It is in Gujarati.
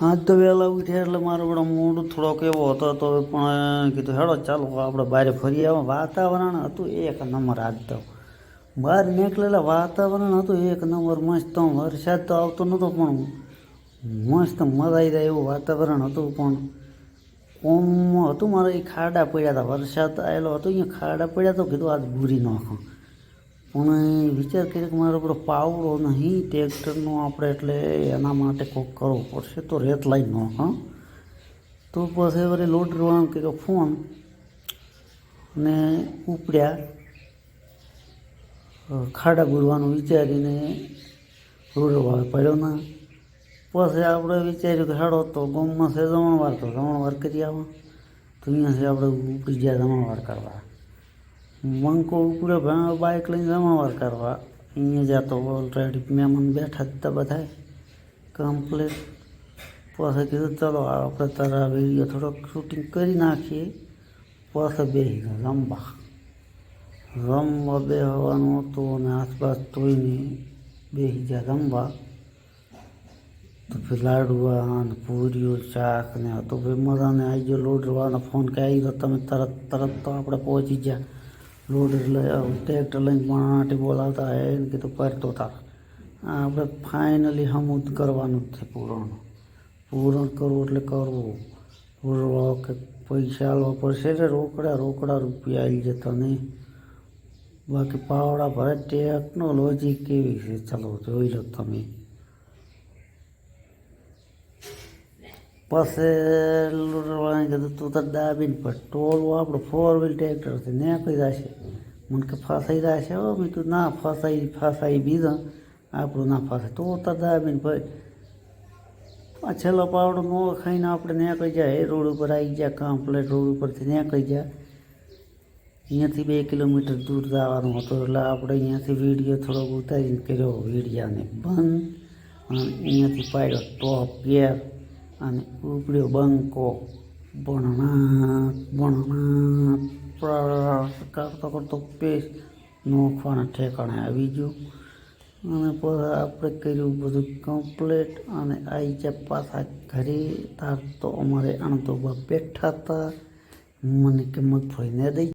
હાથ તો વહેલા ઉઠ્યા એટલે મારો બધો મૂડ થોડોક એવો હતો તો પણ કીધું, હેડો, ચાલો, આપણે બહાર ફરી આવ્યા વાતાવરણ હતું એક નંબર આજ તો. બહાર નીકળેલા વાતાવરણ હતું એક નંબર. મસ્ત વરસાદ તો આવતો નહોતો પણ મસ્ત મજા આવી જાય એવું વાતાવરણ હતું. પણ ઓમ હતું, મારે એ ખાડા પડ્યા હતા. વરસાદ આવેલો હતો, અહીંયા ખાડા પડ્યા તો કીધું, આજ ભૂરી નાખો. પણ વિચાર કર્યો કે મારો પેલો પાવડો નહીં, ટ્રેક્ટરનો આપણે એટલે એના માટે કોક કરવું પડશે, તો રેત લાઈનનો, હા. તો પછી વળી લોડ રવાનો કે ફોન ને ઉપડ્યા. ખાડા ગુરવાનું વિચારીને રોડવા પડ્યો ના. પછી આપણે વિચાર્યું કે હાડો તો ગમમાં છે જમણવાર તો જમણવાર કરી આવો. તો અહીંયાથી આપણે ઉપડી ગયા જમણવાર કરવા. બંકો ઉપડ્યો ભાઈ બાઇક લઈને જમણવાર કરવા. અહીંયા જતો ઓલરેડી મહેમાન બેઠા હતા બધા કમ્પ્લીટ પાસે કીધું, ચલો આપણે તારા વીડિયો થોડોક શૂટિંગ કરી નાખીએ. પાસે બેસી ગયા રમવા. રમવા બેસવાનું હતું અને આસપાસ તોયને બેસી ગયા રમવા. તો પછી લાડવા ને પૂરીઓ ચાક ને હતું ભાઈ મજાને આવી ગયો. લોડવાનો ફોન કે આવી ગયો, તમે તરત તરત તો આપણે પહોંચી ગયા. લોડર લઈ ટ્રેક્ટર લઈને પણ બોલાવતા હે ને કીધું પડતો તાર. આપણે ફાઇનલી હમુદ કરવાનું જ છે પૂરણ. પૂરણ કરવું એટલે કરવું. પૂરવા કે પૈસા આલવા પડશે એટલે રોકડા રોકડા રૂપિયા આવી જતા નહીં. બાકી પાવડા ભરે ટેકનોલોજી કેવી છે? ચાલો જોઈ લો તમે. લૂંટવાને કીધું, તું તો દાબીને પણ ટોળું આપણું ફોર વ્હીલ ટ્રેક્ટર છે નીકળી જશે. મને કે, ફસાઈ જશે હો, મેં તું ના, ફસાઈ ફસાઈ બીજા આપણું ના ફસાય. તો તો દાબીને ભાઈ આ છેલ્લો પાવડો નો ખાઈને આપણે નીકળી જાય, એ રોડ ઉપર આવી ગયા કમ્પ્લેટ રોડ ઉપરથી નીકળી ગયા. અહીંયાથી બે કિલોમીટર દૂર જવાનું હતું, એટલે આપણે અહીંયાથી વીડિયો થોડોક ઉતારીને કર્યો વિડીયાને બંધ. અને અહીંયાથી પાડ્યો ટોપ ગેર અને ઉપડ્યો બંકો. ભણના ભણના કરતો કરતો પેસ નોખવાના ઠેકાણે આવી ગયો. અને પછી આપણે કર્યું બધું કમ્પ્લેટ અને આવી જાય પાછા ઘરે, તાર તો અમારે અણતો બેઠા હતા. મને કે મગફળી દઈ.